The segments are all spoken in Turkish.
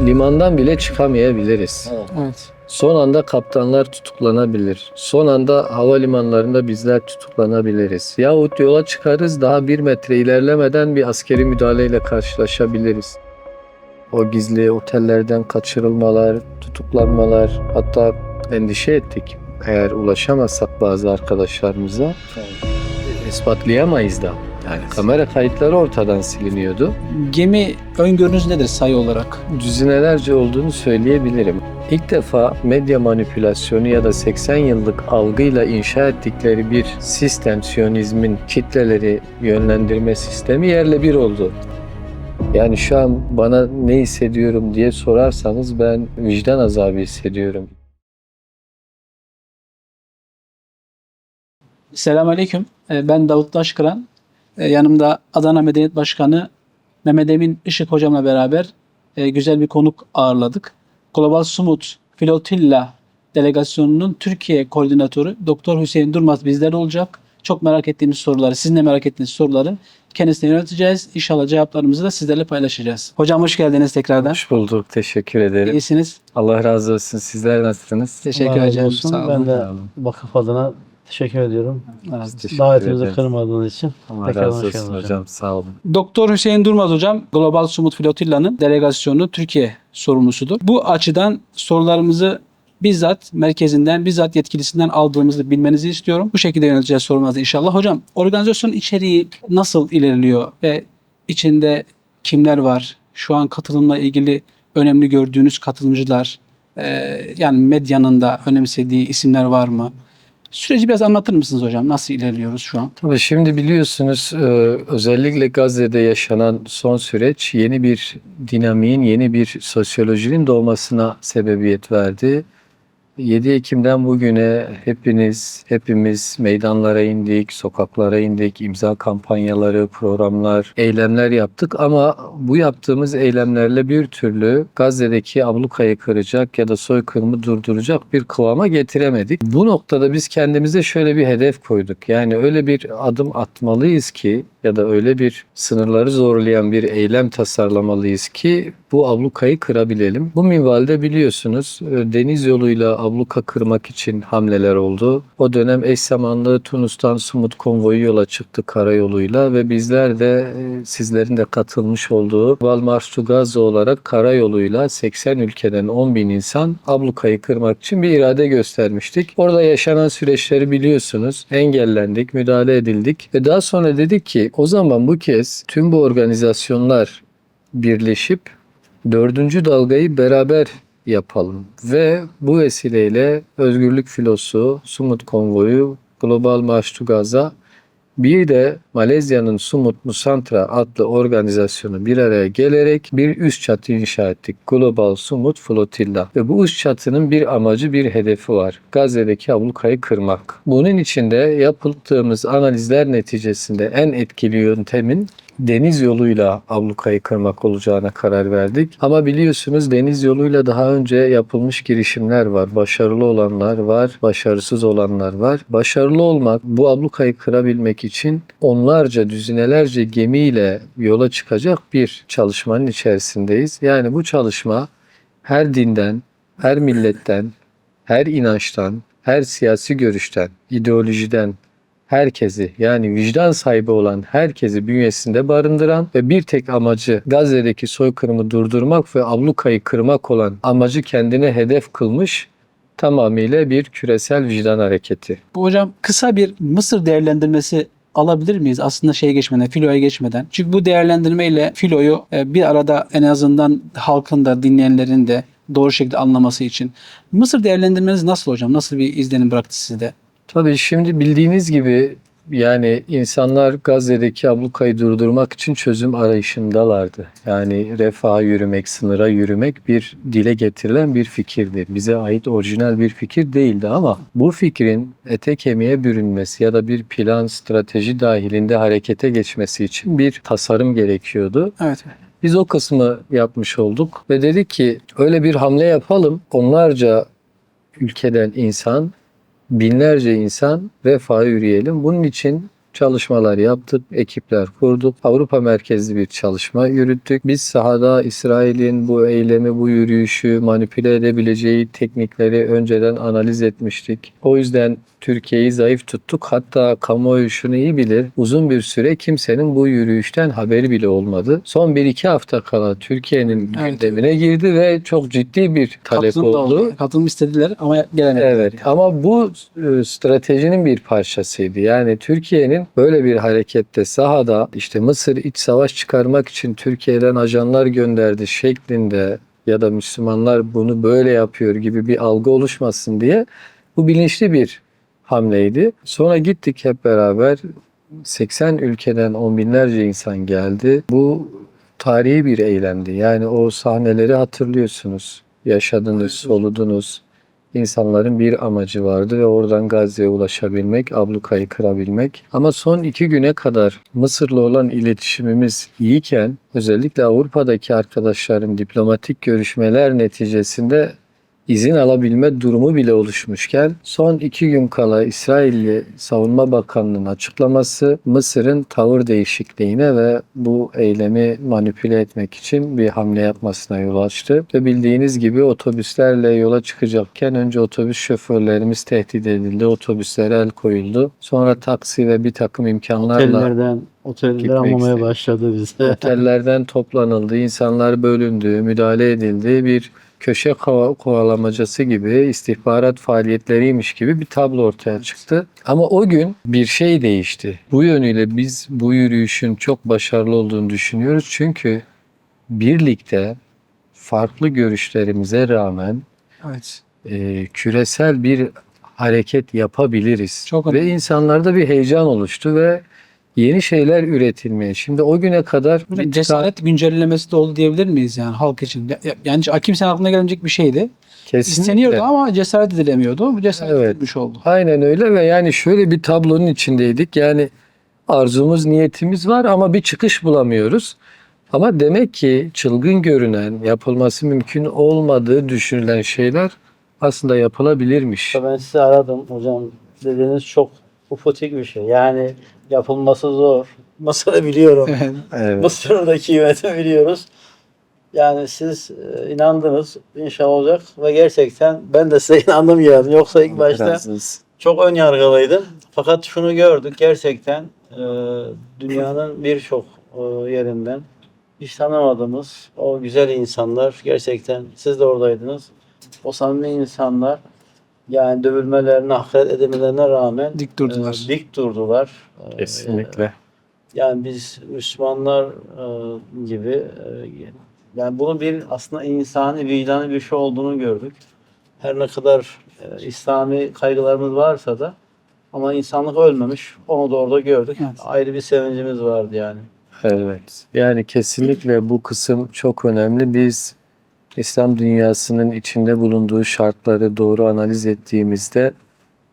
limandan bile çıkamayabiliriz. Evet. Son anda kaptanlar tutuklanabilir. Son anda havalimanlarında bizler tutuklanabiliriz. Yahut yola çıkarız daha bir metre ilerlemeden bir askeri müdahaleyle karşılaşabiliriz. O gizli otellerden kaçırılmalar, tutuklanmalar hatta endişe ettik. Eğer ulaşamazsak bazı arkadaşlarımıza ispatlayamayız da. Yani kamera kayıtları ortadan siliniyordu. Gemi öngörünüz nedir sayı olarak? düzinelerce olduğunu söyleyebilirim. İlk defa medya manipülasyonu ya da 80 yıllık algıyla inşa ettikleri bir sistem, Siyonizmin kitleleri yönlendirme sistemi yerle bir oldu. Yani şu an bana ne hissediyorum diye sorarsanız ben vicdan azabı hissediyorum. Selamünaleyküm. Ee, Ben Davut Taşkıran. Ee, Yanımda Adana Medeniyet Başkanı Mehmet Emin Işık hocamla beraber e, güzel bir konuk ağırladık. Global Sumut Flotilla delegasyonunun Türkiye koordinatörü Doktor Hüseyin Durmaz bizlerde olacak. Çok merak ettiğimiz soruları, sizin de merak ettiğiniz soruları kendisine yönelteceğiz. İnşallah cevaplarımızı da sizlerle paylaşacağız. Hocam hoş geldiniz tekrardan. Hoş bulduk, teşekkür ederim. İyisiniz. Allah razı olsun. Sizler nasılsınız? Teşekkür ederim. Sağ olun. Ben de vakıf adına teşekkür ediyorum. Evet. Teşekkür Davetimizi ederim. kırmadığınız için. Allah Tekrar razı olsun hocam. hocam. Sağ olun. Doktor Hüseyin Durmaz hocam Global Sumut Flotilla'nın delegasyonu Türkiye sorumlusudur. Bu açıdan sorularımızı bizzat merkezinden, bizzat yetkilisinden aldığımızı bilmenizi istiyorum. Bu şekilde yönelteceğiz sorumuzu inşallah. Hocam organizasyonun içeriği nasıl ilerliyor ve içinde kimler var? Şu an katılımla ilgili önemli gördüğünüz katılımcılar, eee, yani medyanın da önemsediği isimler var mı? Süreci biraz anlatır mısınız hocam? Nasıl ilerliyoruz şu an? Tabii şimdi biliyorsunuz e, özellikle Gazze'de yaşanan son süreç yeni bir dinamiğin, yeni bir sosyolojinin doğmasına sebebiyet verdi. 7 Ekim'den bugüne hepiniz, hepimiz meydanlara indik, sokaklara indik, imza kampanyaları, programlar, eylemler yaptık ama bu yaptığımız eylemlerle bir türlü Gazze'deki ablukayı kıracak ya da soykırımı durduracak bir kıvama getiremedik. Bu noktada biz kendimize şöyle bir hedef koyduk. Yani öyle bir adım atmalıyız ki ya da öyle bir sınırları zorlayan bir eylem tasarlamalıyız ki bu ablukayı kırabilelim. Bu minvalde biliyorsunuz e, deniz yoluyla abluka kırmak için hamleler oldu. O dönem eş zamanlı Tunus'tan Sumut konvoyu yola çıktı karayoluyla ve bizler de e, sizlerin de katılmış olduğu Valmars to Gaza olarak karayoluyla 80 ülkeden 10 bin insan ablukayı kırmak için bir irade göstermiştik. Orada yaşanan süreçleri biliyorsunuz. Engellendik, müdahale edildik ve daha sonra dedik ki o zaman bu kez tüm bu organizasyonlar birleşip dördüncü dalgayı beraber yapalım. Ve bu vesileyle Özgürlük Filosu, Sumut Konvoyu, Global to Gaza bir de Malezya'nın Sumut Nusantra adlı organizasyonu bir araya gelerek bir üst çatı inşa ettik. Global Sumut Flotilla. Ve bu üst çatının bir amacı, bir hedefi var. Gazze'deki ablukayı kırmak. Bunun içinde yaptığımız analizler neticesinde en etkili yöntemin deniz yoluyla ablukayı kırmak olacağına karar verdik. Ama biliyorsunuz deniz yoluyla daha önce yapılmış girişimler var. Başarılı olanlar var, başarısız olanlar var. Başarılı olmak, bu ablukayı kırabilmek için onlarca, düzinelerce gemiyle yola çıkacak bir çalışmanın içerisindeyiz. Yani bu çalışma her dinden, her milletten, her inançtan, her siyasi görüşten, ideolojiden, herkesi yani vicdan sahibi olan herkesi bünyesinde barındıran ve bir tek amacı Gazze'deki soykırımı durdurmak ve ablukayı kırmak olan amacı kendine hedef kılmış tamamıyla bir küresel vicdan hareketi. Bu hocam kısa bir Mısır değerlendirmesi alabilir miyiz? Aslında şeye geçmeden, filoya geçmeden. Çünkü bu değerlendirmeyle filoyu e, bir arada en azından halkın da dinleyenlerin de doğru şekilde anlaması için. Mısır değerlendirmeniz nasıl hocam? Nasıl bir izlenim bıraktı sizde? Tabii şimdi bildiğiniz gibi yani insanlar Gazze'deki ablukayı durdurmak için çözüm arayışındalardı. Yani refaha yürümek, sınıra yürümek bir dile getirilen bir fikirdi. Bize ait orijinal bir fikir değildi ama bu fikrin ete kemiğe bürünmesi ya da bir plan, strateji dahilinde harekete geçmesi için bir tasarım gerekiyordu. Evet. Biz o kısmı yapmış olduk ve dedik ki öyle bir hamle yapalım. Onlarca ülkeden insan, binlerce insan refaha yürüyelim. Bunun için çalışmalar yaptık, ekipler kurduk. Avrupa merkezli bir çalışma yürüttük. Biz sahada İsrail'in bu eylemi, bu yürüyüşü manipüle edebileceği teknikleri önceden analiz etmiştik. O yüzden Türkiye'yi zayıf tuttuk. Hatta kamuoyu şunu iyi bilir. Uzun bir süre kimsenin bu yürüyüşten haberi bile olmadı. Son 1-2 hafta kala Türkiye'nin Evet. gündemine girdi ve çok ciddi bir talep Katılım oldu. oldu. Katılım istediler ama gelemediler. Evet ama bu e, stratejinin bir parçasıydı. Yani Türkiye'nin böyle bir harekette sahada işte Mısır iç savaş çıkarmak için Türkiye'den ajanlar gönderdi şeklinde ya da Müslümanlar bunu böyle yapıyor gibi bir algı oluşmasın diye bu bilinçli bir hamleydi. Sonra gittik hep beraber 80 ülkeden on binlerce insan geldi. Bu tarihi bir eylemdi. Yani o sahneleri hatırlıyorsunuz. Yaşadınız, soludunuz. İnsanların bir amacı vardı ve oradan Gazze'ye ulaşabilmek, ablukayı kırabilmek. Ama son iki güne kadar Mısır'la olan iletişimimiz iyiyken özellikle Avrupa'daki arkadaşların diplomatik görüşmeler neticesinde izin alabilme durumu bile oluşmuşken son iki gün kala İsrailli Savunma Bakanlığı'nın açıklaması Mısır'ın tavır değişikliğine ve bu eylemi manipüle etmek için bir hamle yapmasına yol açtı. Ve bildiğiniz gibi otobüslerle yola çıkacakken önce otobüs şoförlerimiz tehdit edildi. Otobüslere el koyuldu. Sonra taksi ve bir takım imkanlarla Otellerden oteller almamaya başladı bize. otellerden toplanıldı, insanlar bölündü, müdahale edildi. Bir köşe kova- kovalamacası gibi, istihbarat faaliyetleriymiş gibi bir tablo ortaya çıktı. Ama o gün bir şey değişti. Bu yönüyle biz bu yürüyüşün çok başarılı olduğunu düşünüyoruz. Çünkü birlikte farklı görüşlerimize rağmen Evet. e, küresel bir hareket yapabiliriz. Çok ve insanlarda bir heyecan oluştu ve yeni şeyler üretilmeye. Şimdi o güne kadar bir cesaret güncellemesi de oldu diyebilir miyiz yani halk için? Ya- ya- Yani kimsenin aklına gelmeyecek bir şeydi. kesinlikle İsteniyordu ama cesaret edilemiyordu. Bu cesaret Evet. edilmiş oldu. aynen öyle ve yani şöyle bir tablonun içindeydik. Yani arzumuz, niyetimiz var ama bir çıkış bulamıyoruz. Ama demek ki çılgın görünen, yapılması mümkün olmadığı düşünülen şeyler aslında yapılabilirmiş. Ben sizi aradım hocam. Dediğiniz çok ufotik bir şey. Yani yapılması zor. Mısır'ı biliyorum. Evet. Mısır'daki yönetimi biliyoruz. Yani siz e, inandınız. İnşallah olacak. Ve gerçekten ben de size inandım yani. Yoksa ilk başta çok ön yargılıydım. Fakat şunu gördük. Gerçekten e, dünyanın birçok e, yerinden hiç tanımadığımız o güzel insanlar gerçekten siz de oradaydınız. O samimi insanlar yani dövülmelerine, hakaret edilmelerine rağmen Dik durdular. e, dik durdular. E, Kesinlikle. yani biz Müslümanlar e, gibi e, yani bunu bir aslında insani vicdani bir şey olduğunu gördük. Her ne kadar e, İslami kaygılarımız varsa da ama insanlık ölmemiş. Onu da orada gördük. Evet. Ayrı bir sevincimiz vardı yani. Evet. Yani kesinlikle bu kısım çok önemli. Biz İslam dünyasının içinde bulunduğu şartları doğru analiz ettiğimizde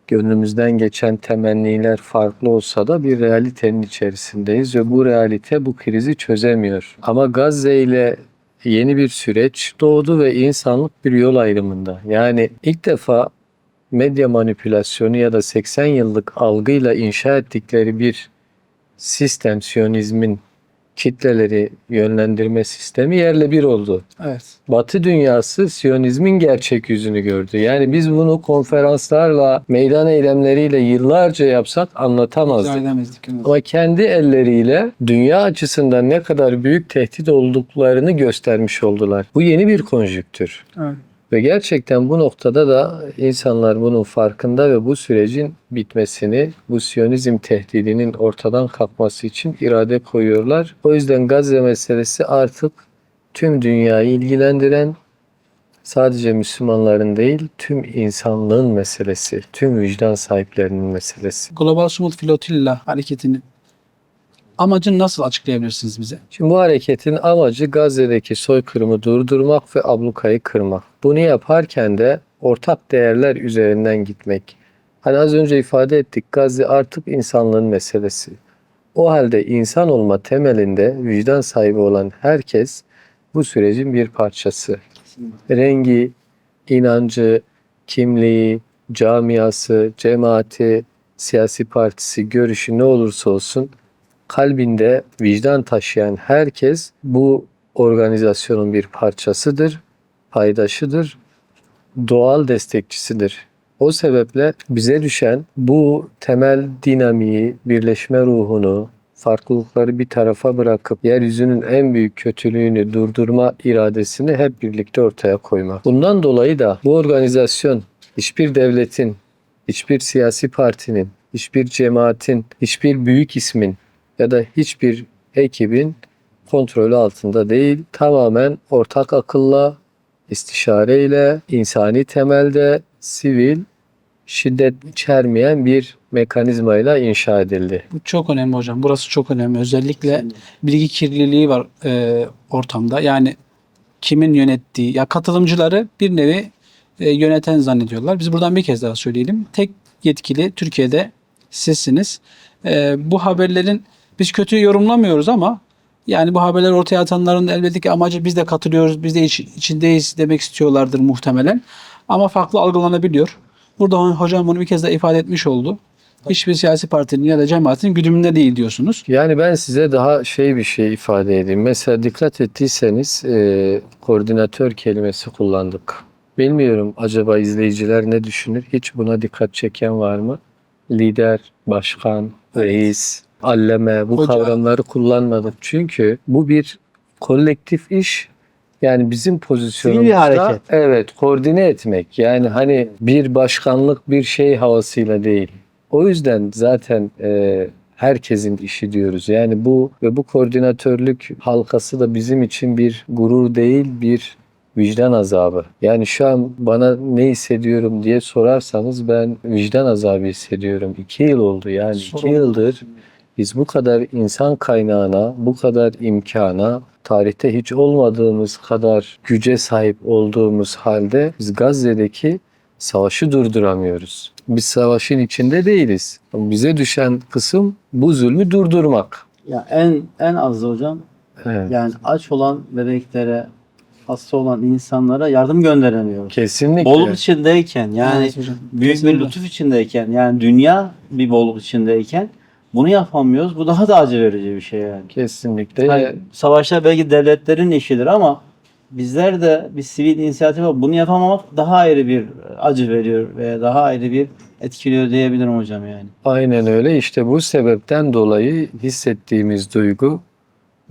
gönlümüzden geçen temenniler farklı olsa da bir realitenin içerisindeyiz ve bu realite bu krizi çözemiyor. Ama Gazze ile yeni bir süreç doğdu ve insanlık bir yol ayrımında. Yani ilk defa medya manipülasyonu ya da 80 yıllık algıyla inşa ettikleri bir sistem, Siyonizmin kitleleri yönlendirme sistemi yerle bir oldu. Evet. Batı dünyası Siyonizmin gerçek yüzünü gördü. Yani biz bunu konferanslarla, meydan eylemleriyle yıllarca yapsak anlatamazdık. Ama kendi elleriyle dünya açısından ne kadar büyük tehdit olduklarını göstermiş oldular. Bu yeni bir konjüktür. Evet. Ve gerçekten bu noktada da insanlar bunun farkında ve bu sürecin bitmesini, bu Siyonizm tehdidinin ortadan kalkması için irade koyuyorlar. O yüzden Gazze meselesi artık tüm dünyayı ilgilendiren, sadece Müslümanların değil, tüm insanlığın meselesi, tüm vicdan sahiplerinin meselesi. Global Sumut Flotilla hareketinin amacını nasıl açıklayabilirsiniz bize? Şimdi bu hareketin amacı Gazze'deki soykırımı durdurmak ve ablukayı kırmak. Bunu yaparken de ortak değerler üzerinden gitmek. Hani az önce ifade ettik Gazze artık insanlığın meselesi. O halde insan olma temelinde vicdan sahibi olan herkes bu sürecin bir parçası. Rengi, inancı, kimliği, camiası, cemaati siyasi partisi, görüşü ne olursa olsun kalbinde vicdan taşıyan herkes bu organizasyonun bir parçasıdır, paydaşıdır, doğal destekçisidir. O sebeple bize düşen bu temel dinamiği, birleşme ruhunu, farklılıkları bir tarafa bırakıp yeryüzünün en büyük kötülüğünü durdurma iradesini hep birlikte ortaya koymak. Bundan dolayı da bu organizasyon hiçbir devletin, hiçbir siyasi partinin, hiçbir cemaatin, hiçbir büyük ismin ya da hiçbir ekibin kontrolü altında değil. Tamamen ortak akılla, istişareyle, insani temelde, sivil, şiddet içermeyen bir mekanizmayla inşa edildi. Bu çok önemli hocam. Burası çok önemli. Özellikle bilgi kirliliği var e, ortamda. Yani kimin yönettiği, ya katılımcıları bir nevi e, yöneten zannediyorlar. Biz buradan bir kez daha söyleyelim. Tek yetkili Türkiye'de sizsiniz. E, bu haberlerin biz kötü yorumlamıyoruz ama yani bu haberleri ortaya atanların elbette ki amacı biz de katılıyoruz, biz de iç- içindeyiz demek istiyorlardır muhtemelen. Ama farklı algılanabiliyor. Burada hocam bunu bir kez daha ifade etmiş oldu. Hiçbir siyasi partinin ya da cemaatin güdümünde değil diyorsunuz. Yani ben size daha şey bir şey ifade edeyim. Mesela dikkat ettiyseniz e, koordinatör kelimesi kullandık. Bilmiyorum acaba izleyiciler ne düşünür? Hiç buna dikkat çeken var mı? Lider, başkan, reis, alleme bu Hoca. kavramları kullanmadık. Çünkü bu bir kolektif iş. Yani bizim pozisyonumuzda hareket. evet koordine etmek. Yani hani bir başkanlık bir şey havasıyla değil. O yüzden zaten e, herkesin işi diyoruz. Yani bu ve bu koordinatörlük halkası da bizim için bir gurur değil, bir vicdan azabı. Yani şu an bana ne hissediyorum diye sorarsanız ben vicdan azabı hissediyorum. İki yıl oldu yani iki Sorun. yıldır biz bu kadar insan kaynağına, bu kadar imkana, tarihte hiç olmadığımız kadar güce sahip olduğumuz halde biz Gazze'deki savaşı durduramıyoruz. Biz savaşın içinde değiliz. Bize düşen kısım bu zulmü durdurmak. Ya en en az hocam Evet. yani aç olan bebeklere, hasta olan insanlara yardım gönderemiyoruz. Kesinlikle. Bolluk içindeyken yani Evet hocam. büyük Kesinlikle. bir lütuf içindeyken yani dünya bir bolluk içindeyken bunu yapamıyoruz. Bu daha da acı verici bir şey yani. Kesinlikle. Hani savaşlar belki devletlerin işidir ama bizler de bir sivil inisiyatif olarak bunu yapamamak daha ayrı bir acı veriyor ve daha ayrı bir etkiliyor diyebilirim hocam yani. Aynen öyle. İşte bu sebepten dolayı hissettiğimiz duygu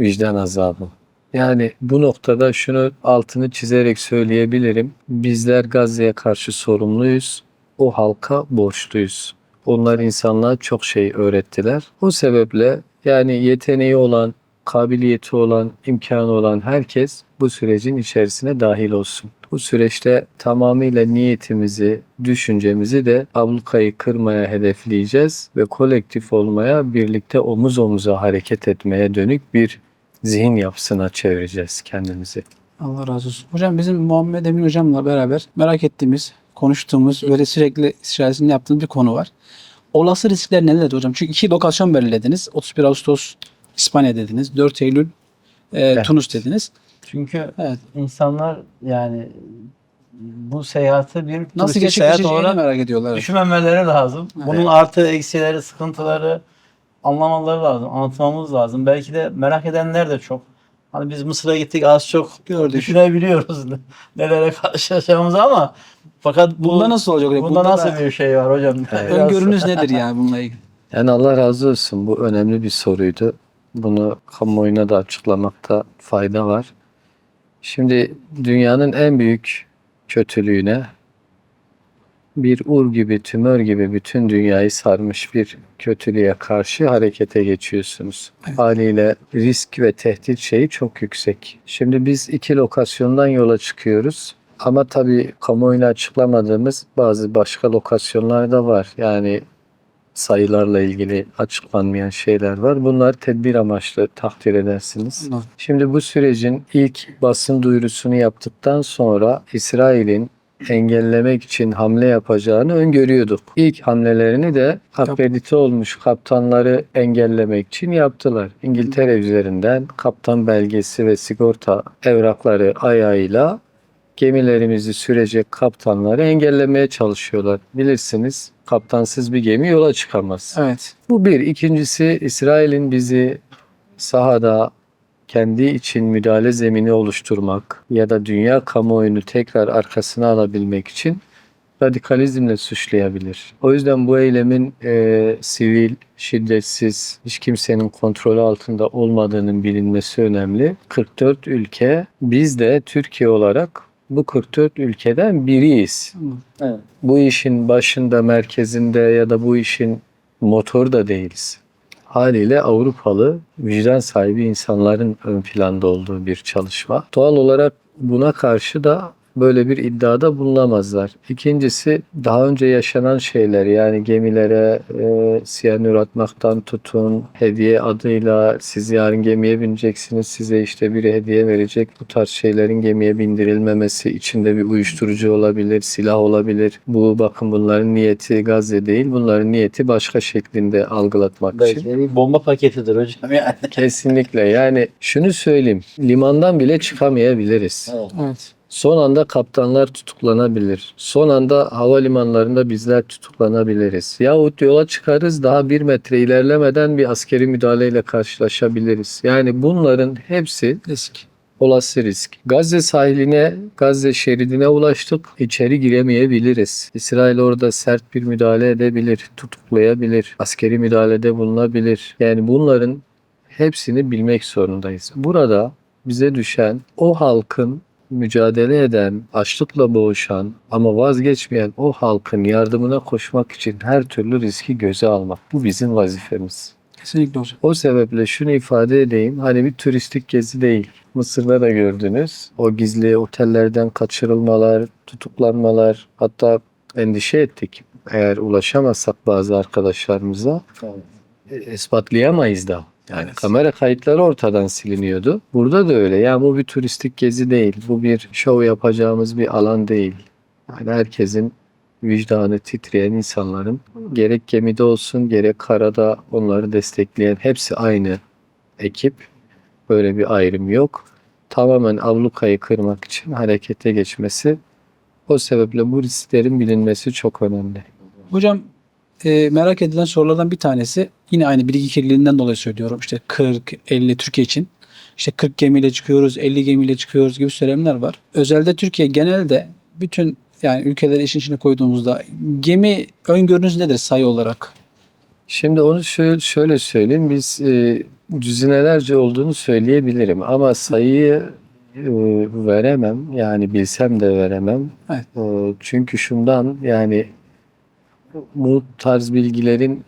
vicdan azabı. Yani bu noktada şunu altını çizerek söyleyebilirim. Bizler Gazze'ye karşı sorumluyuz. O halka borçluyuz. Onlar insanlığa çok şey öğrettiler. O sebeple yani yeteneği olan, kabiliyeti olan, imkanı olan herkes bu sürecin içerisine dahil olsun. Bu süreçte tamamıyla niyetimizi, düşüncemizi de ablukayı kırmaya hedefleyeceğiz ve kolektif olmaya, birlikte omuz omuza hareket etmeye dönük bir zihin yapısına çevireceğiz kendimizi. Allah razı olsun. Hocam bizim Muhammed Emin hocamla beraber merak ettiğimiz, konuştuğumuz, böyle sürekli istişaresini yaptığımız bir konu var. Olası riskler nelerdir hocam? Çünkü iki lokasyon belirlediniz. 31 Ağustos İspanya dediniz. 4 Eylül e, Tunus dediniz. Çünkü Evet. insanlar yani bu seyahati bir Nasıl turistik seyahat olarak merak ediyorlar. düşünmemeleri lazım. Evet. Bunun artı eksileri, sıkıntıları anlamaları lazım, anlatmamız lazım. Belki de merak edenler de çok. Hani biz Mısır'a gittik az çok Gördük. düşünebiliyoruz nelere karşılaşacağımızı ama fakat bu, Bunda nasıl olacak hocam? bunda Bunda nasıl da bir şey var hocam? Biraz- öngörünüz nedir yani bununla ilgili? Yani Allah razı olsun. Bu önemli bir soruydu. Bunu kamuoyuna da açıklamakta fayda var. Şimdi dünyanın en büyük kötülüğüne bir ur gibi, tümör gibi bütün dünyayı sarmış bir kötülüğe karşı harekete geçiyorsunuz. Evet. Haliyle risk ve tehdit şeyi çok yüksek. Şimdi biz iki lokasyondan yola çıkıyoruz. Ama tabii kamuoyuna açıklamadığımız bazı başka lokasyonlar da var. Yani sayılarla ilgili açıklanmayan şeyler var. Bunlar tedbir amaçlı takdir edersiniz. Şimdi bu sürecin ilk basın duyurusunu yaptıktan sonra İsrail'in engellemek için hamle yapacağını öngörüyorduk. İlk hamlelerini de akredite olmuş kaptanları engellemek için yaptılar. İngiltere üzerinden kaptan belgesi ve sigorta evrakları ayağıyla gemilerimizi sürecek kaptanları engellemeye çalışıyorlar. Bilirsiniz kaptansız bir gemi yola çıkamaz. Evet. Bu bir. İkincisi İsrail'in bizi sahada kendi için müdahale zemini oluşturmak ya da dünya kamuoyunu tekrar arkasına alabilmek için radikalizmle suçlayabilir. O yüzden bu eylemin e, sivil, şiddetsiz, hiç kimsenin kontrolü altında olmadığının bilinmesi önemli. 44 ülke, biz de Türkiye olarak bu 44 ülkeden biriyiz. Evet. Bu işin başında, merkezinde ya da bu işin motoru da değiliz. Haliyle Avrupalı vicdan sahibi insanların ön planda olduğu bir çalışma. Doğal olarak buna karşı da böyle bir iddiada bulunamazlar. İkincisi daha önce yaşanan şeyler yani gemilere e, siyanür atmaktan tutun, hediye adıyla siz yarın gemiye bineceksiniz size işte biri hediye verecek. Bu tarz şeylerin gemiye bindirilmemesi içinde bir uyuşturucu olabilir, silah olabilir. Bu bakın bunların niyeti Gazze değil bunların niyeti başka şeklinde algılatmak için. Belki de bir bomba paketidir hocam yani. Kesinlikle yani şunu söyleyeyim limandan bile çıkamayabiliriz. Evet. Evet. Son anda kaptanlar tutuklanabilir. Son anda havalimanlarında bizler tutuklanabiliriz. Yahut yola çıkarız daha bir metre ilerlemeden bir askeri müdahaleyle karşılaşabiliriz. Yani bunların hepsi Risk. olası risk. Gazze sahiline, Gazze şeridine ulaştık. İçeri giremeyebiliriz. İsrail orada sert bir müdahale edebilir, tutuklayabilir, askeri müdahalede bulunabilir. Yani bunların hepsini bilmek zorundayız. Burada bize düşen o halkın mücadele eden, açlıkla boğuşan ama vazgeçmeyen o halkın yardımına koşmak için her türlü riski göze almak. Bu bizim vazifemiz. Kesinlikle hocam. O sebeple şunu ifade edeyim. Hani bir turistik gezi değil. Mısır'da da gördünüz. O gizli otellerden kaçırılmalar, tutuklanmalar. Hatta endişe ettik. Eğer ulaşamazsak bazı arkadaşlarımıza Evet. e, ispatlayamayız da. Yani Evet. kamera kayıtları ortadan siliniyordu. Burada da öyle. Yani bu bir turistik gezi değil. Bu bir şov yapacağımız bir alan değil. Yani herkesin vicdanı titreyen insanların gerek gemide olsun gerek karada onları destekleyen hepsi aynı ekip. Böyle bir ayrım yok. Tamamen ablukayı kırmak için harekete geçmesi. O sebeple bu risklerin bilinmesi çok önemli. Hocam e, merak edilen sorulardan bir tanesi yine aynı bilgi kirliliğinden dolayı söylüyorum. İşte 40, 50 Türkiye için. İşte 40 gemiyle çıkıyoruz, 50 gemiyle çıkıyoruz gibi söylemler var. Özelde Türkiye genelde bütün yani ülkeleri işin içine koyduğumuzda gemi öngörünüz nedir sayı olarak? Şimdi onu şöyle, şöyle söyleyeyim. Biz e, düzinelerce olduğunu söyleyebilirim ama sayıyı e, veremem. Yani bilsem de veremem. Evet. E, çünkü şundan yani bu tarz bilgilerin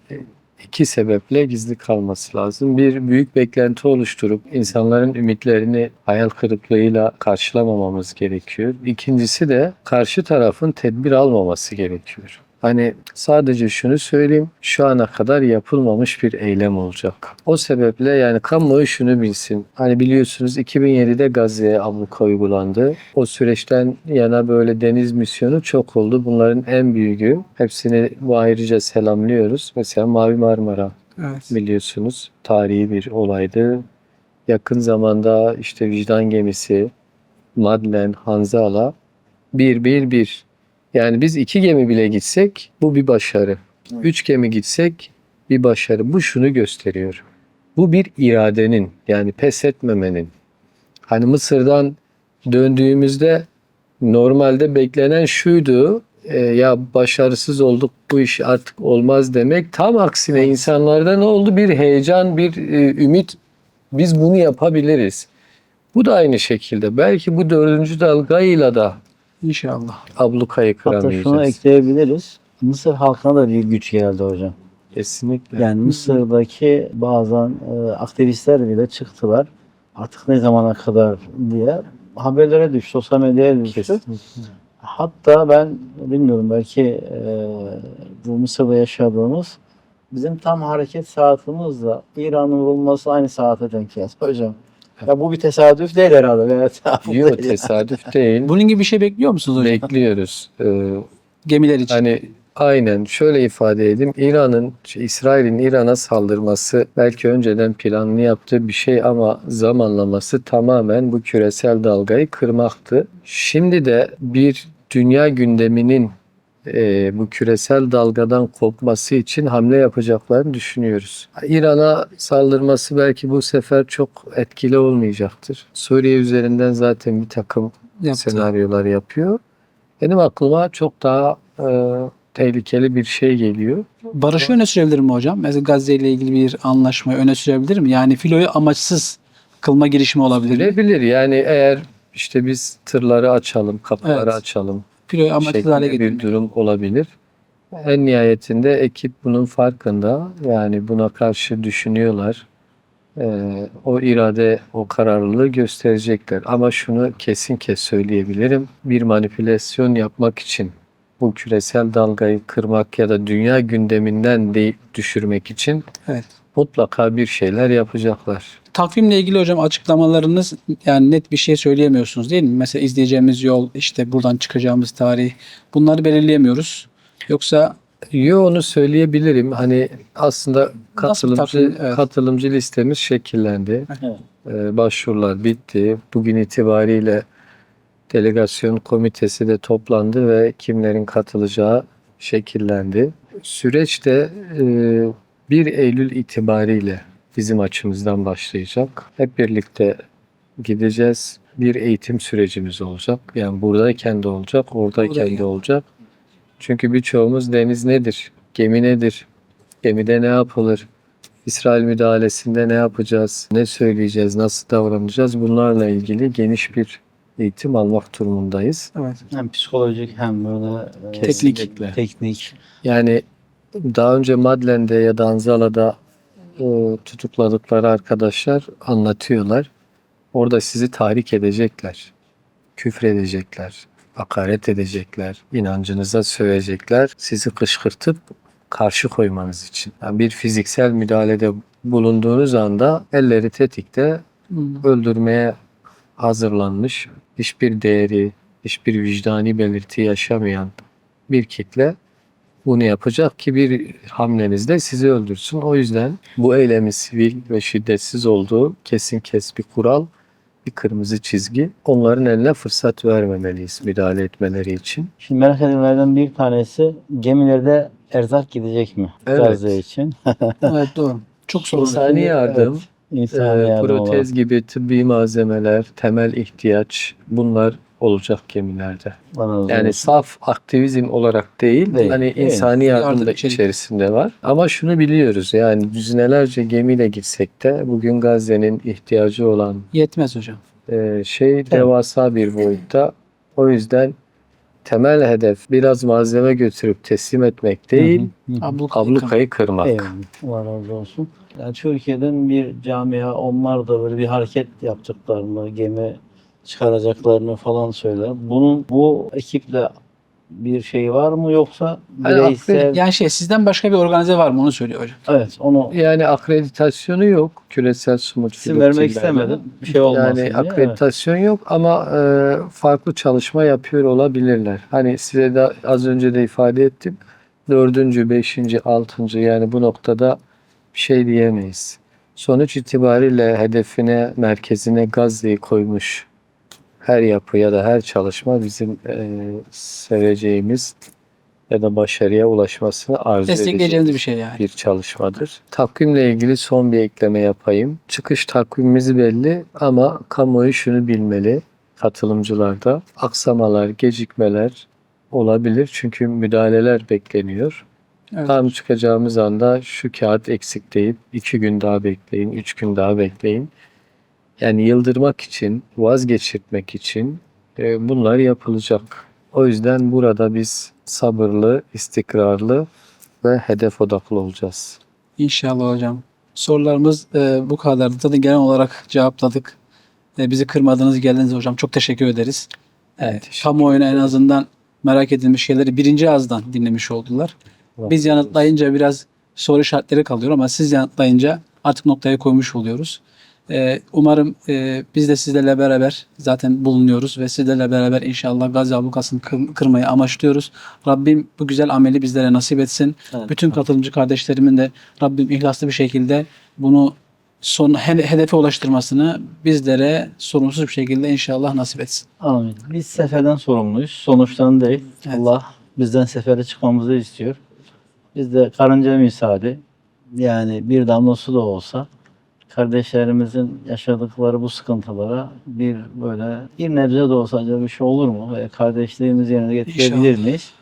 iki sebeple gizli kalması lazım. Bir, büyük beklenti oluşturup insanların ümitlerini hayal kırıklığıyla karşılamamamız gerekiyor. İkincisi de karşı tarafın tedbir almaması gerekiyor. Hani sadece şunu söyleyeyim, şu ana kadar yapılmamış bir eylem olacak. O sebeple yani kamuoyu şunu bilsin. Hani biliyorsunuz 2007'de Gazze'ye abluka uygulandı. O süreçten yana böyle deniz misyonu çok oldu. Bunların en büyüğü, hepsini ayrıca selamlıyoruz. Mesela Mavi Marmara Evet. biliyorsunuz tarihi bir olaydı. Yakın zamanda işte vicdan gemisi, Madlen, Hanzala bir bir bir. Yani biz iki gemi bile gitsek bu bir başarı. Üç gemi gitsek bir başarı. Bu şunu gösteriyor. Bu bir iradenin yani pes etmemenin. Hani Mısır'dan döndüğümüzde normalde beklenen şuydu. e, ya başarısız olduk bu iş artık olmaz demek. Tam aksine insanlarda ne oldu? Bir heyecan, bir e, ümit. Biz bunu yapabiliriz. Bu da aynı şekilde. Belki bu dördüncü dalgayla da İnşallah. ablukayı Hatta şunu ekleyebiliriz. Mısır halkına da bir güç geldi hocam. Kesinlikle. Yani Mısır'daki bazen e, aktivistler bile çıktılar. Artık ne zamana kadar diye haberlere düştü, sosyal medyaya düştü. Kesinlikle. Hatta ben bilmiyorum belki e, bu Mısır'da yaşadığımız bizim tam hareket saatimizle İran'ın vurulması aynı saate denk geldi hocam. Ya bu bir tesadüf değil herhalde. veya tesadüf Yok değil. tesadüf değil. Bunun gibi bir şey bekliyor musunuz hocam? Bekliyoruz. Ee, Gemiler için. hani Aynen şöyle ifade edeyim. İran'ın, şey, İsrail'in İran'a saldırması belki önceden planlı yaptığı bir şey ama zamanlaması tamamen bu küresel dalgayı kırmaktı. Şimdi de bir dünya gündeminin e, bu küresel dalgadan kopması için hamle yapacaklarını düşünüyoruz. İran'a saldırması belki bu sefer çok etkili olmayacaktır. Suriye üzerinden zaten bir takım Yaptı. senaryolar yapıyor. Benim aklıma çok daha e, tehlikeli bir şey geliyor. Barışı öne sürebilir mi hocam? Mesela Gazze ile ilgili bir anlaşma öne sürebilir mi? Yani filoyu amaçsız kılma girişimi olabilir mi? Bilebilir yani eğer işte biz tırları açalım, kapıları Evet. açalım Filoyu amaçsız hale şeklinde bir getirmek. durum olabilir. En nihayetinde ekip bunun farkında. Yani buna karşı düşünüyorlar. Ee, o irade, o kararlılığı gösterecekler. Ama şunu kesin kes söyleyebilirim. Bir manipülasyon yapmak için bu küresel dalgayı kırmak ya da dünya gündeminden de düşürmek için Evet. Mutlaka bir şeyler yapacaklar. Takvimle ilgili hocam açıklamalarınız yani net bir şey söyleyemiyorsunuz değil mi? Mesela izleyeceğimiz yol, işte buradan çıkacağımız tarih bunları belirleyemiyoruz. Yoksa Yo onu söyleyebilirim. Hani aslında katılımcı takvim? Evet. katılımcı listemiz şekillendi. Evet. Ee, başvurular bitti. Bugün itibariyle delegasyon komitesi de toplandı ve kimlerin katılacağı şekillendi. Süreç de e, 1 Eylül itibariyle bizim açımızdan başlayacak. Hep birlikte gideceğiz. Bir eğitim sürecimiz olacak. Yani buradayken de olacak, oradayken de olacak. Çünkü birçoğumuz deniz nedir, gemi nedir, gemide ne yapılır, İsrail müdahalesinde ne yapacağız, ne söyleyeceğiz, nasıl davranacağız bunlarla ilgili geniş bir eğitim almak durumundayız. evet. Hem psikolojik hem böyle e, Teknik. Teknik. Yani daha önce Madlen'de ya da Anzala'da e, tutukladıkları arkadaşlar anlatıyorlar. Orada sizi tahrik edecekler. Küfredecekler. Hakaret edecekler. inancınıza sövecekler. Sizi kışkırtıp karşı koymanız için. Yani bir fiziksel müdahalede bulunduğunuz anda elleri tetikte Hmm. öldürmeye hazırlanmış, hiçbir değeri, hiçbir vicdani belirti yaşamayan bir kitle bunu yapacak ki bir hamlenizde sizi öldürsün. O yüzden bu eylemin sivil ve şiddetsiz olduğu kesin kes bir kural, bir kırmızı çizgi. Onların eline fırsat vermemeliyiz müdahale etmeleri için. Şimdi merak edilenlerden bir tanesi gemilerde erzak gidecek mi? Evet. Gazze için. evet doğru. Çok sorun. İnsani yardım, Evet. İnsani Ee, yardım olarak. protez gibi tıbbi malzemeler, temel ihtiyaç bunlar olacak gemilerde. Razı Yani saf aktivizm olarak değil, Değil, hani değil. insani yardım da içerik. içerisinde var. Ama şunu biliyoruz yani düzinelerce gemiyle gitsek de bugün Gazze'nin ihtiyacı olan Yetmez hocam. e, şey devasa bir boyutta. O yüzden temel hedef biraz malzeme götürüp teslim etmek değil, Hı hı. Abluk, ablukayı kırmak. Allah razı olsun. Yani Türkiye'den bir camia onlar da böyle bir hareket yapacaklarını, gemi çıkaracaklarını falan söyler. Bunun bu ekiple bir şey var mı yoksa Yani bireysel? Yani şey sizden başka bir organize var mı onu söylüyor hocam. Evet onu Yani akreditasyonu yok küresel sumut isim vermek filotillerden. istemedim. Bir şey olmasın Yani diye. Evet. akreditasyon yok ama e, farklı çalışma yapıyor olabilirler. Hani size de az önce de ifade ettim. Dördüncü, beşinci, altıncı yani bu noktada bir şey diyemeyiz. Sonuç itibariyle hedefine, merkezine Gazze'yi koymuş her yapı ya da her çalışma bizim e, seveceğimiz ya da başarıya ulaşmasını arzu Destekleyeceğiniz bir şey yani. bir çalışmadır. Takvimle ilgili son bir ekleme yapayım. Çıkış takvimimiz belli ama kamuoyu şunu bilmeli katılımcılarda. Aksamalar, gecikmeler olabilir çünkü müdahaleler bekleniyor. Evet. Tam çıkacağımız anda şu kağıt eksik deyip iki gün daha bekleyin, üç gün daha bekleyin. Yani yıldırmak için, vazgeçirtmek için e, bunlar yapılacak. O yüzden burada biz sabırlı, istikrarlı ve hedef odaklı olacağız. İnşallah hocam. Sorularımız e, bu kadardı. Zaten genel olarak cevapladık. E, bizi kırmadınız, geldiniz hocam. Çok teşekkür ederiz. E, Evet, teşekkür kamuoyuna en azından merak edilmiş şeyleri birinci ağızdan dinlemiş oldular. Biz yanıtlayınca biraz soru işaretleri kalıyor ama siz yanıtlayınca artık noktaya koymuş oluyoruz. Ee, umarım e, biz de sizlerle beraber zaten bulunuyoruz ve sizlerle beraber inşallah Gazze ablukasını kır- kırmayı amaçlıyoruz. Rabbim bu güzel ameli bizlere nasip etsin. Evet. Bütün katılımcı kardeşlerimin de Rabbim ihlaslı bir şekilde bunu son he- hedefe ulaştırmasını bizlere sorunsuz bir şekilde inşallah nasip etsin. Amin. Biz seferden sorumluyuz. Sonuçtan değil. Evet. Allah bizden sefere çıkmamızı istiyor. Biz de karınca misali yani bir damla su da olsa kardeşlerimizin yaşadıkları bu sıkıntılara bir böyle bir nebze de olsa acaba bir şey olur mu? Ve kardeşliğimizi yerine getirebilir miyiz?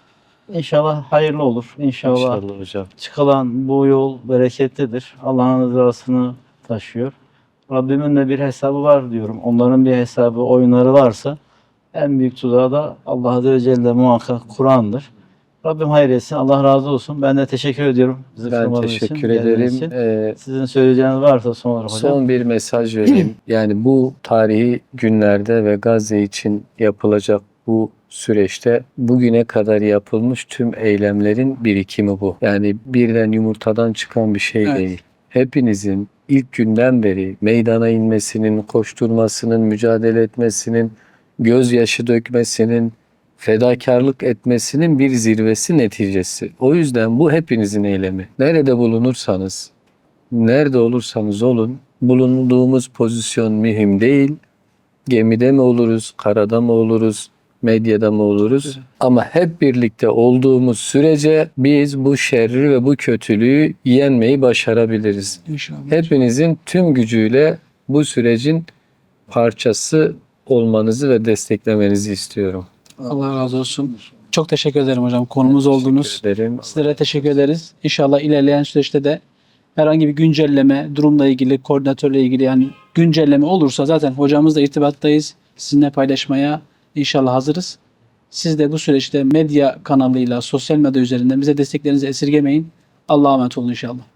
İnşallah hayırlı olur. İnşallah, İnşallah hocam. çıkılan bu yol bereketlidir. Allah'ın rızasını taşıyor. Rabbimin de bir hesabı var diyorum. Onların bir hesabı, oyunları varsa en büyük tuzağı da Allah Azze ve Celle muhakkak Kur'an'dır. Rabbim hayır etsin. Allah razı olsun. Ben de teşekkür ediyorum. Bizi Ben için, teşekkür geldiğiniz ederim. için. Ee, Sizin söyleyeceğiniz varsa son olarak hocam. Son bir mesaj vereyim. Yani bu tarihi günlerde ve Gazze için yapılacak bu süreçte bugüne kadar yapılmış tüm eylemlerin birikimi bu. Yani birden yumurtadan çıkan bir şey Evet. değil. Hepinizin ilk günden beri meydana inmesinin, koşturmasının, mücadele etmesinin, gözyaşı dökmesinin, fedakarlık etmesinin bir zirvesi neticesi. O yüzden bu hepinizin eylemi. Nerede bulunursanız, nerede olursanız olun, bulunduğumuz pozisyon mühim değil. Gemide mi oluruz, karada mı oluruz, medyada mı oluruz? Ama hep birlikte olduğumuz sürece biz bu şerri ve bu kötülüğü yenmeyi başarabiliriz. İnşallah. Hepinizin tüm gücüyle bu sürecin parçası olmanızı ve desteklemenizi istiyorum. Allah razı olsun. Çok teşekkür ederim hocam. Konumuz oldunuz. Ederim. Sizlere teşekkür ederiz. İnşallah ilerleyen süreçte de herhangi bir güncelleme, durumla ilgili, koordinatörle ilgili yani güncelleme olursa zaten hocamızla irtibattayız. Sizinle paylaşmaya inşallah hazırız. Siz de bu süreçte medya kanalıyla, sosyal medya üzerinden bize desteklerinizi esirgemeyin. Allah'a emanet olun inşallah.